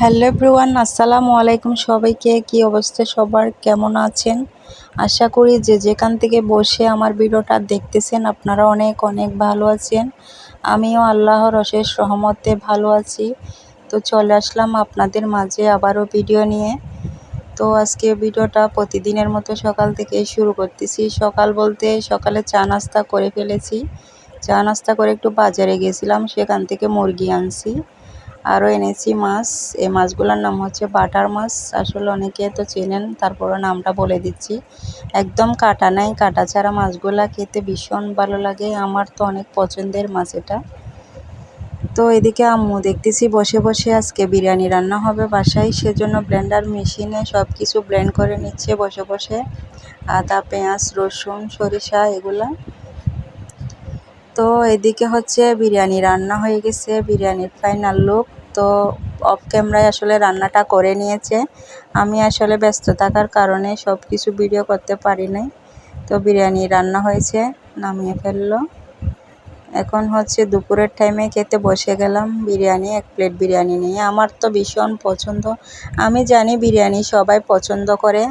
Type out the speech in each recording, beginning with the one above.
Hello everyone, আসসালামু আলাইকুম সবাইকে। কি অবস্থা সবার? কেমন আছেন? আশা করি যে যেখান থেকে বসে আমার ভিডিওটা দেখতেছেন, আপনারা অনেক অনেক ভালো আছেন। আমিও আল্লাহর অশেষ রহমতে ভালো আছি। তো চলে আসলাম আপনাদের মাঝে আবারও ভিডিও নিয়ে। তো আজকে ভিডিওটা প্রতিদিনের মতো সকাল থেকে শুরু করতেছি। সকাল বলতে সকালে চা নাস্তা করে ফেলেছি। চা নাস্তা করে একটু বাজারে গেছিলাম, সেখান থেকে মুরগি আনছি। আরও এনেছি মাছ। এই মাছগুলোর নাম হচ্ছে বাটার মাছ। আসলে অনেকে তো চেনেন তারপরে নামটা বলে দিচ্ছি। একদম কাটা নাই, কাটা ছাড়া মাছগুলা খেতে ভীষণ ভালো লাগে। আমার তো অনেক পছন্দের মাছ এটা। তো এদিকে আম্মু দেখতেছি বসে বসে আজকে বিরিয়ানি রান্না হবে বাসায়, সেজন্য ব্লেন্ডার মেশিনে সব কিছু ব্লেন্ড করে নিচ্ছে বসে বসে। আদা, পেঁয়াজ, রসুন, সরিষা এগুলা। তো এদিকে হচ্ছে বিরিয়ানি রান্না হয়ে গেছে, বিরিয়ানির ফাইনাল লুক। তো অফ ক্যামেরায় আসলে রান্নাটা করে নিয়েছে। আমি আসলে ব্যস্ত থাকার কারণে সব কিছু ভিডিও করতে পারি নাই। তো বিরিয়ানি রান্না হয়েছে, নামিয়ে ফেলল। এখন হচ্ছে দুপুরের টাইমে খেতে বসে গেলাম বিরিয়ানি, এক প্লেট বিরিয়ানি নিয়ে। আমার তো ভীষণ পছন্দ। আমি জানি বিরিয়ানি সবাই পছন্দ করে।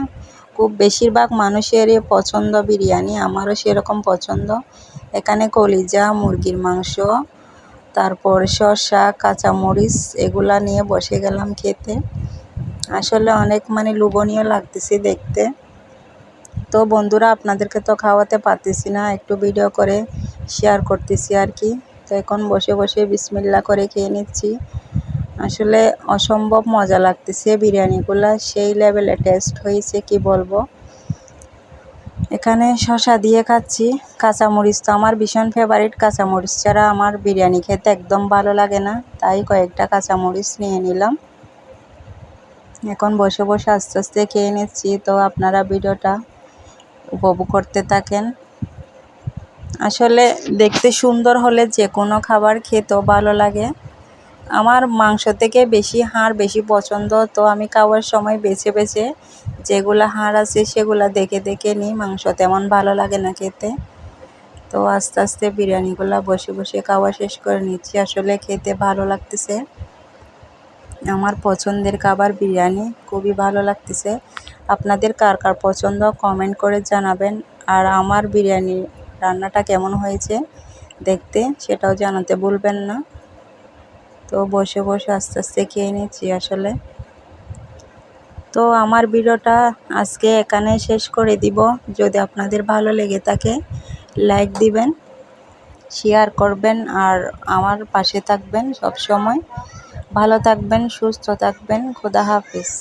খুব বেশিরভাগ মানুষেরই পছন্দ বিরিয়ানি, আমারও সেরকম পছন্দ। এখানে কলিজা, মুরগির মাংস তারপর শসা, কাঁচামরিচ এগুলা নিয়ে বসে গেলাম খেতে। আসলে অনেক মানে লোভনীয় লাগতেছে দেখতে। তো বন্ধুরা, আপনাদেরকে তো খাওয়াতে পারতেছি না, একটু ভিডিও করে শেয়ার করতেছি আর কি। তো এখন বসে বসে বিসমিল্লা করে খেয়ে নিচ্ছি। আসলে অসম্ভব মজা লাগতেছে বিরিয়ানিগুলো, সেই লেভেলে টেস্ট হয়েছে কি বলব। এখানে শশা দিয়ে খাচ্ছি। কাঁচামরিচ তো আমার ভীষণ ফেভারিট কাঁচামরিচ। ছাড়া আমার বিরিয়ানি খেতে একদম ভালো লাগে না, তাই কয়েকটা কাঁচামরিচ নিয়ে নিলাম। এখন বসে বসে আস্তে আস্তে খেয়ে নিচ্ছি। তো আপনারা ভিডিওটা উপভোগ করতে থাকেন। আসলে দেখতে সুন্দর হলে যে কোনো খাবার খেতেও ভালো লাগে। আমার মাংস থেকে বেশি হাড় বেশি পছন্দ, তো আমি খাওয়ার সময় বেছে বেছে যেগুলো হাড় আছে সেগুলো দেখে দেখে নিই। মাংস তেমন ভালো লাগে না খেতে। তো আস্তে আস্তে বিরিয়ানিগুলো বসে বসে খাওয়া শেষ করে নিচ্ছি। আসলে খেতে ভালো লাগতেছে। আমার পছন্দের খাবার বিরিয়ানি, খুবই ভালো লাগতেছে। আপনাদের কার কার পছন্দ কমেন্ট করে জানাবেন। আর আমার বিরিয়ানি রান্নাটা কেমন হয়েছে দেখতে সেটাও জানাতে ভুলবেন না। তো বসে বসে আস্তে আস্তে খেয়ে নিচ্ছি আসলে। তো আমার ভিডিওটা আজকে এখানে শেষ করে দিব। যদি আপনাদের ভালো লেগে থাকে, লাইক দিবেন, শেয়ার করবেন আর আমার পাশে থাকবেন সব সময় ভালো থাকবেন, সুস্থ থাকবেন, খোদা হাফিজ।